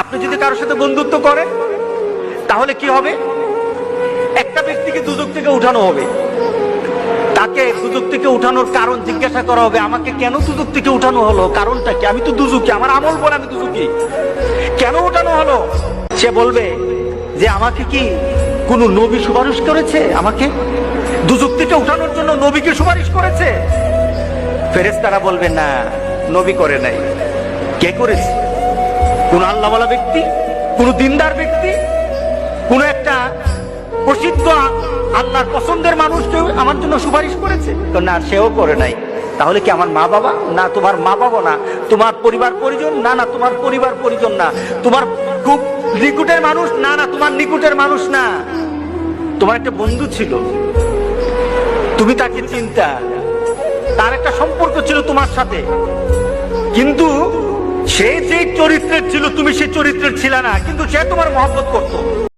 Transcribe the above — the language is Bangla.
আপনি যদি কারোর সাথে বন্ধুত্ব করেন, তাহলে কি হবে? একটা ব্যক্তিকে দুযোগ থেকে উঠানো হবে। তাকে দুযোগ থেকে উঠানোর কারণ জিজ্ঞাসা করা হবে, আমাকে কেন দুযোগ থেকে উঠানো হলো? কারণটা কি? আমি তো দুজুকি আমার আমল বলে আমি দুজুকি কেন উঠানো হলো? সে বলবে যে আমাকে কি কোন নবী সুপারিশ করেছে? আমাকে দুযোগ থেকে উঠানোর জন্য নবীকে সুপারিশ করেছে? ফেরেশতারা বলবে, না, নবী করে নাই। কে করেছে? কোন আল্লাহওয়ালা ব্যক্তি, কোন দিনদার ব্যক্তি, কোন একটা প্রসিদ্ধ আল্লাহর পছন্দের মানুষ কেউ আমার জন্য সুপারিশ করেছে? তো না, সেও করে নাই। তাহলে কি আমার মা বাবা? না, তোমার মা বাবা না। তোমার পরিবার পরিজন? না না, তোমার পরিবার পরিজন না। তোমার খুব নিকুটের মানুষ? না না, তোমার নিকুটের মানুষ না। তোমার একটা বন্ধু ছিল। তুমি তাকে চিন্তা। তার একটা সম্পর্ক ছিল তোমার সাথে। কিন্তু সে যে চরিত্রের ছিল তুমি সে চরিত্রের ছিল না কিন্তু সে তোমার মহব্বত করতো।